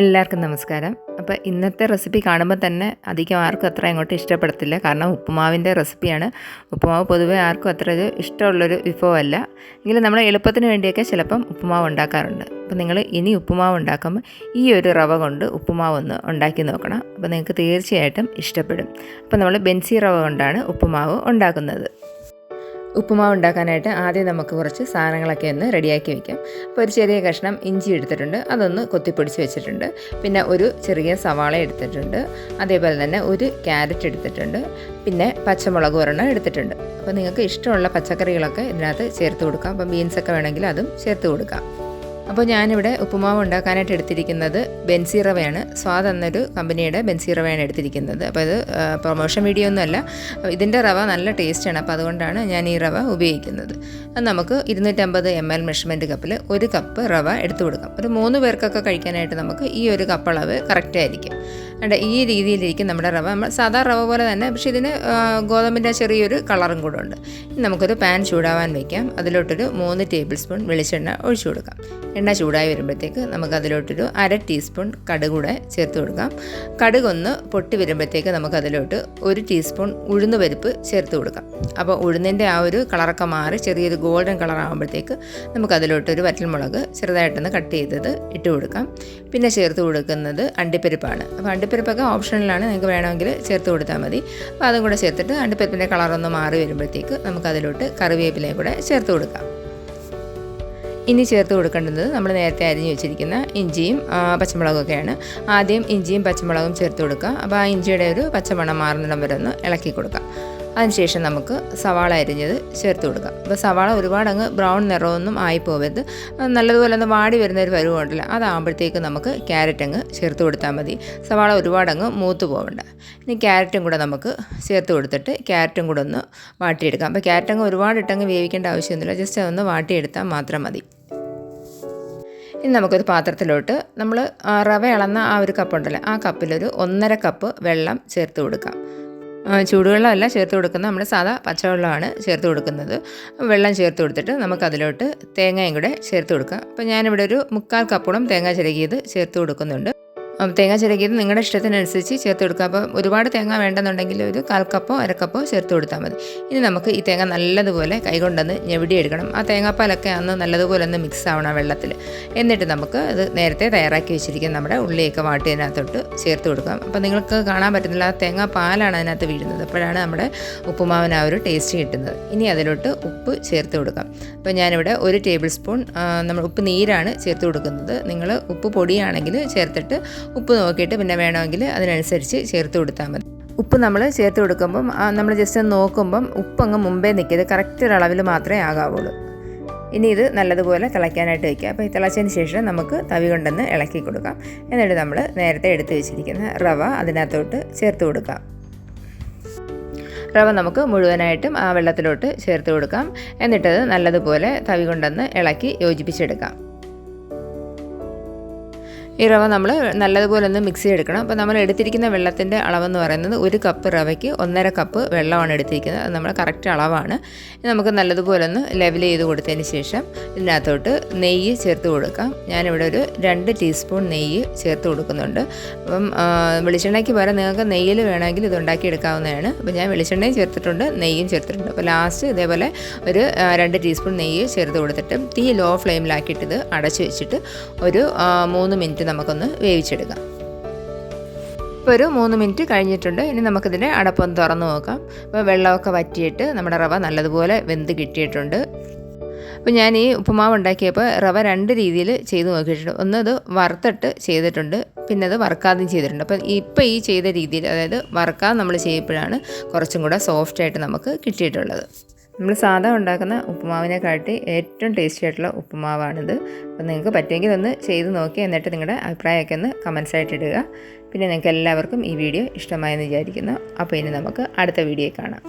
എല്ലാവർക്കും നമസ്കാരം. അപ്പോൾ ഇന്നത്തെ റെസിപ്പി കാണുമ്പോൾ തന്നെ അധികം ആർക്കും അത്ര അങ്ങോട്ട് ഇഷ്ടപ്പെടത്തില്ല. കാരണം ഉപ്പുമാവിന്റെ റെസിപ്പിയാണ്. ഉപ്പുമാവ് പൊതുവേ ആർക്കും അത്ര ഒരു ഇഷ്ടമുള്ളൊരു വിഭവമല്ല. എങ്കിലും നമ്മൾ എളുപ്പത്തിന് വേണ്ടിയൊക്കെ ചിലപ്പം ഉപ്പുമാവ് ഉണ്ടാക്കാറുണ്ട്. അപ്പോൾ നിങ്ങൾ ഇനി ഉപ്പുമാവ് ഉണ്ടാക്കുമ്പോൾ ഈ ഒരു റവ കൊണ്ട് ഉപ്പുമാവ് ഒന്ന് ഉണ്ടാക്കി നോക്കണം. അപ്പോൾ നിങ്ങൾക്ക് തീർച്ചയായിട്ടും ഇഷ്ടപ്പെടും. അപ്പോൾ നമ്മൾ ബെൻസി റവ കൊണ്ടാണ് ഉപ്പുമാവ് ഉണ്ടാക്കുന്നത്. ഉപ്പുമാവ് ഉണ്ടാക്കാനായിട്ട് ആദ്യം നമുക്ക് കുറച്ച് സാധനങ്ങളൊക്കെ ഒന്ന് റെഡിയാക്കി വെക്കാം. അപ്പോൾ ഒരു ചെറിയ കഷ്ണം ഇഞ്ചി എടുത്തിട്ടുണ്ട്. അതൊന്ന് കൊത്തിപ്പൊടിച്ച് വെച്ചിട്ടുണ്ട്. പിന്നെ ഒരു ചെറിയ സവാള എടുത്തിട്ടുണ്ട്. അതേപോലെ തന്നെ ഒരു ക്യാരറ്റ് എടുത്തിട്ടുണ്ട്. പിന്നെ പച്ചമുളക് ഒരെണ്ണം എടുത്തിട്ടുണ്ട്. അപ്പോൾ നിങ്ങൾക്ക് ഇഷ്ടമുള്ള പച്ചക്കറികളൊക്കെ ഇതിനകത്ത് ചേർത്ത് കൊടുക്കാം. അപ്പം ബീൻസൊക്കെ വേണമെങ്കിൽ അതും ചേർത്ത് കൊടുക്കാം. അപ്പോൾ ഞാനിവിടെ ഉപ്പുമാവ് ഉണ്ടാക്കാനായിട്ട് എടുത്തിരിക്കുന്നത് ബെൻസി റവയാണ് സ്വാദ് എന്നൊരു കമ്പനിയുടെ ബെൻസി റവയാണ് എടുത്തിരിക്കുന്നത്. അപ്പോൾ ഇത് പ്രൊമോഷൻ വീഡിയോ ഒന്നുമല്ല ഇതിന്റെ റവ നല്ല ടേസ്റ്റാണ് അപ്പോൾ അതുകൊണ്ടാണ് ഞാൻ ഈ റവ ഉപയോഗിക്കുന്നത്. അത് നമുക്ക് ഇരുന്നൂറ്റമ്പത് എം എൽ മെഷർമെന്റ് കപ്പിൽ ഒരു കപ്പ് റവ എടുത്തു കൊടുക്കാം. ഒരു മൂന്ന് പേർക്കൊക്കെ കഴിക്കാനായിട്ട് നമുക്ക് ഈ ഒരു കപ്പ് അളവ് കറക്റ്റ് ആയിരിക്കും. അല്ല ഈ രീതിയിലിരിക്കും നമ്മുടെ റവ. നമ്മൾ സാധാ റവ പോലെ തന്നെ പക്ഷേ ഇതിന് ഗോതമ്പിന്റെ ചെറിയൊരു കളറും കൂടെ ഉണ്ട്. നമുക്കൊരു പാൻ ചൂടാവാൻ വയ്ക്കാം അതിലോട്ടൊരു മൂന്ന് ടേബിൾ സ്പൂൺ വെളിച്ചെണ്ണ ഒഴിച്ചു കൊടുക്കാം. എണ്ണ ചൂടായി വരുമ്പോഴത്തേക്ക് നമുക്ക് അതിലോട്ടൊരു അര ടീസ്പൂൺ കടുക് കൂടെ ചേർത്ത് കൊടുക്കാം. കടുക് ഒന്ന് പൊട്ടി വരുമ്പോഴത്തേക്ക് നമുക്ക് അതിലോട്ട് ഒരു ടീസ്പൂൺ ഉഴുന്ന് പരിപ്പ് ചേർത്ത് കൊടുക്കാം. അപ്പോൾ ഉഴുന്നിന്റെ ആ ഒരു കളറൊക്കെ മാറി ചെറിയൊരു ഗോൾഡൻ കളർ ആകുമ്പോഴത്തേക്ക് നമുക്ക് അതിലോട്ടൊരു വറ്റൽമുളക് ചെറുതായിട്ടൊന്ന് കട്ട് ചെയ്തത് ഇട്ട് കൊടുക്കാം. പിന്നെ ചേർത്ത് കൊടുക്കുന്നത് അണ്ടിപ്പരിപ്പാണ്. അപ്പോൾ അണ്ടിപ്പരിപ്പൊക്കെ ഓപ്ഷനിലാണ് നിങ്ങൾക്ക് വേണമെങ്കിൽ ചേർത്ത് കൊടുത്താൽ മതി. അപ്പോൾ അതും കൂടെ ചേർത്തിട്ട് അണ്ടിപ്പരിപ്പിന്റെ കളറൊന്ന് മാറി വരുമ്പോഴത്തേക്ക് നമുക്ക് അതിലോട്ട് കറിവേപ്പിലയും കൂടെ ചേർത്ത് കൊടുക്കാം. ഇനി ചേർത്ത് കൊടുക്കേണ്ടത് നമ്മൾ നേരത്തെ അരിഞ്ഞു വെച്ചിരിക്കുന്ന ഇഞ്ചിയും പച്ചമുളകൊക്കെയാണ്. ആദ്യം ഇഞ്ചിയും പച്ചമുളകും ചേർത്ത് കൊടുക്കുക. അപ്പോൾ ആ ഇഞ്ചിയുടെ ഒരു പച്ചമണം മാറുന്നിടം വരെ ഒന്ന് ഇളക്കി കൊടുക്കാം അതിനുശേഷം നമുക്ക് സവാള അരിഞ്ഞത് ചേർത്ത് കൊടുക്കാം. അപ്പോൾ സവാള ഒരുപാട് അങ്ങ് ബ്രൗൺ നിറമൊന്നും ആയി പോകരുത് നല്ലതുപോലെ ഒന്ന് വാടി വരുന്ന ഒരു പരുവുണ്ടല്ലോ അതാകുമ്പോഴത്തേക്ക് നമുക്ക് ക്യാരറ്റ് അങ്ങ് ചേർത്ത് കൊടുത്താൽ മതി. സവാള ഒരുപാട് അങ്ങ് മൂത്ത് പോകണ്ട ഇനി ക്യാരറ്റും കൂടെ നമുക്ക് ചേർത്ത് കൊടുത്തിട്ട് ക്യാരറ്റും കൂടെ ഒന്ന് വാട്ടിയെടുക്കാം. അപ്പോൾ ക്യാരറ്റ് അങ്ങ് ഒരുപാട് ഇട്ടങ്ങ് വേവിക്കേണ്ട ആവശ്യമൊന്നുമില്ല ജസ്റ്റ് അതൊന്ന് വാട്ടിയെടുത്താൽ മാത്രം മതി. ഇനി നമുക്കൊരു പാത്രത്തിലോട്ട് നമ്മൾ റവ ഇളന്ന ആ ഒരു കപ്പുണ്ടല്ലോ ആ കപ്പിലൊരു ഒന്നര കപ്പ് വെള്ളം ചേർത്ത് കൊടുക്കാം. ചൂടുവെള്ളമല്ല ചേർത്ത് കൊടുക്കുന്നത്. നമ്മുടെ സാധാ പച്ചവെള്ളമാണ് ചേർത്ത് കൊടുക്കുന്നത്. വെള്ളം ചേർത്ത് കൊടുത്തിട്ട് നമുക്കതിലോട്ട് തേങ്ങയും കൂടെ ചേർത്ത് കൊടുക്കാം. അപ്പോൾ ഞാനിവിടെ ഒരു മുക്കാൽ കപ്പോളം തേങ്ങ ചിരകിയത് ചേർത്ത് കൊടുക്കുന്നുണ്ട്. തേങ്ങ ചിരകിയത് നിങ്ങളുടെ ഇഷ്ടത്തിനനുസരിച്ച് ചേർത്ത് കൊടുക്കുക. അപ്പോൾ ഒരുപാട് തേങ്ങ വേണ്ടെന്നുണ്ടെങ്കിൽ ഒരു കാൽ കപ്പോ അരക്കപ്പോ ചേർത്ത് കൊടുത്താൽ മതി. ഇനി നമുക്ക് ഈ തേങ്ങ നല്ലതുപോലെ കൈകൊണ്ടൊന്ന് ഞെവിടിയെടുക്കണം ആ തേങ്ങാപ്പാലൊക്കെ അന്ന് നല്ലതുപോലെ ഒന്ന് മിക്സ് ആവണം വെള്ളത്തിൽ. എന്നിട്ട് നമുക്ക് അത് നേരത്തെ തയ്യാറാക്കി വെച്ചിരിക്കുന്ന നമ്മുടെ ഉള്ളിയൊക്കെ വാട്ടിയതിനകത്തോട്ട് ചേർത്ത് കൊടുക്കാം. അപ്പോൾ നിങ്ങൾക്ക് കാണാൻ പറ്റുന്നില്ല ആ തേങ്ങാപ്പാലാണ് അതിനകത്ത് വീഴുന്നത്. അപ്പോഴാണ് നമ്മുടെ ഉപ്പുമാവിന് ആ ഒരു ടേസ്റ്റ് കിട്ടുന്നത്. ഇനി അതിലോട്ട് ഉപ്പ് ചേർത്ത് കൊടുക്കാം. അപ്പോൾ ഞാനിവിടെ ഒരു ടേബിൾ സ്പൂൺ നമ്മൾ ഉപ്പ് നീരാണ് ചേർത്ത് കൊടുക്കുന്നത്. നിങ്ങൾ ഉപ്പ് പൊടിയാണെങ്കിൽ ചേർത്തിട്ട് ഉപ്പ് നോക്കിയിട്ട് പിന്നെ വേണമെങ്കിൽ അതിനനുസരിച്ച് ചേർത്ത് കൊടുത്താൽ മതി. ഉപ്പ് നമ്മൾ ചേർത്ത് കൊടുക്കുമ്പം നമ്മൾ ജസ്റ്റ് നോക്കുമ്പം ഉപ്പ് അങ്ങ് മുമ്പേ നിൽക്കിയത് കറക്റ്റ് ഒരു അളവിൽ മാത്രമേ ആകാവുള്ളൂ. ഇനി ഇത് നല്ലതുപോലെ തിളയ്ക്കാനായിട്ട് വയ്ക്കുക അപ്പോൾ ഈ തിളച്ചതിന് ശേഷം നമുക്ക് തവി കൊണ്ടൊന്ന് ഇളക്കി കൊടുക്കാം. എന്നിട്ട് നമ്മൾ നേരത്തെ എടുത്ത് വെച്ചിരിക്കുന്ന റവ അതിനകത്തോട്ട് ചേർത്ത് കൊടുക്കാം. റവ നമുക്ക് മുഴുവനായിട്ടും ആ വെള്ളത്തിലോട്ട് ചേർത്ത് കൊടുക്കാം. എന്നിട്ടത് നല്ലതുപോലെ തവി കൊണ്ടൊന്ന് ഇളക്കി യോജിപ്പിച്ചെടുക്കാം. ഈ റവ നമ്മൾ നല്ലതുപോലെ ഒന്ന് മിക്സ് ചെയ്തെടുക്കണം. അപ്പോൾ നമ്മൾ എടുത്തിരിക്കുന്ന വെള്ളത്തിന്റെ അളവെന്ന് പറയുന്നത് ഒരു കപ്പ് റവയ്ക്ക് ഒന്നര കപ്പ് വെള്ളമാണ് എടുത്തിരിക്കുന്നത്. അത് നമ്മൾ കറക്റ്റ് അളവാണ്. നമുക്ക് നല്ലതുപോലെ ഒന്ന് ലെവൽ ചെയ്ത് കൊടുത്തതിന് ശേഷം ഇതിനകത്തോട്ട് നെയ്യ് ചേർത്ത് കൊടുക്കാം. ഞാനിവിടെ ഒരു രണ്ട് ടീസ്പൂൺ നെയ്യ് ചേർത്ത് കൊടുക്കുന്നുണ്ട്. അപ്പം വെളിച്ചെണ്ണയ്ക്ക് പകരം നിങ്ങൾക്ക് നെയ്യിൽ വേണമെങ്കിൽ ഇത് ഉണ്ടാക്കിയെടുക്കാവുന്നതാണ്. അപ്പോൾ ഞാൻ വെളിച്ചെണ്ണയും ചേർത്തിട്ടുണ്ട് നെയ്യും ചേർത്തിട്ടുണ്ട്. അപ്പോൾ ലാസ്റ്റ് ഇതേപോലെ ഒരു രണ്ട് ടീസ്പൂൺ നെയ്യ് ചേർത്ത് കൊടുത്തിട്ട് തീ ലോ ഫ്ലെയിമിലാക്കിയിട്ട് ഇത് അടച്ചു വെച്ചിട്ട് ഒരു മൂന്ന് മിനിറ്റ് നമുക്കൊന്ന് വേവിച്ചെടുക്കാം. ഇപ്പോൾ ഒരു മൂന്ന് മിനിറ്റ് കഴിഞ്ഞിട്ടുണ്ട്. ഇനി നമുക്കിതിന്റെ അടപ്പൊന്ന് തുറന്നു നോക്കാം. അപ്പോൾ വെള്ളമൊക്കെ വറ്റിയിട്ട് നമ്മുടെ റവ നല്ലതുപോലെ വെന്ത് കിട്ടിയിട്ടുണ്ട്. അപ്പോൾ ഞാൻ ഈ ഉപ്പുമാവ് ഉണ്ടാക്കിയപ്പോൾ റവ രണ്ട് രീതിയിൽ ചെയ്ത് നോക്കിയിട്ടുണ്ട്. ഒന്ന് വറുത്തിട്ട് ചെയ്തിട്ടുണ്ട്. പിന്നെ അത് വറുക്കാതെയും ചെയ്തിട്ടുണ്ട്. അപ്പോൾ ഇപ്പോൾ ഈ ചെയ്ത രീതിയിൽ അതായത് വറുക്കാതെ നമ്മൾ ചെയ്യുമ്പോഴാണ് കുറച്ചും കൂടെ സോഫ്റ്റായിട്ട് നമുക്ക് കിട്ടിയിട്ടുള്ളത്. നമ്മൾ സാധാ ഉണ്ടാക്കുന്ന ഉപ്പുമാവിനെ കാട്ടി ഏറ്റവും ടേസ്റ്റി ആയിട്ടുള്ള ഉപ്പുമാവാണിത്. അപ്പോൾ നിങ്ങൾക്ക് പറ്റുമെങ്കിൽ ഒന്ന് ചെയ്ത് നോക്കി എന്നിട്ട് നിങ്ങളുടെ അഭിപ്രായമൊക്കെ ഒന്ന് കമൻസ് ആയിട്ട് ഇടുക. പിന്നെ നിങ്ങൾക്ക് എല്ലാവർക്കും ഈ വീഡിയോ ഇഷ്ടമായെന്ന് വിചാരിക്കുന്നു. അപ്പോൾ ഇനി നമുക്ക് അടുത്ത വീഡിയോ കാണാം.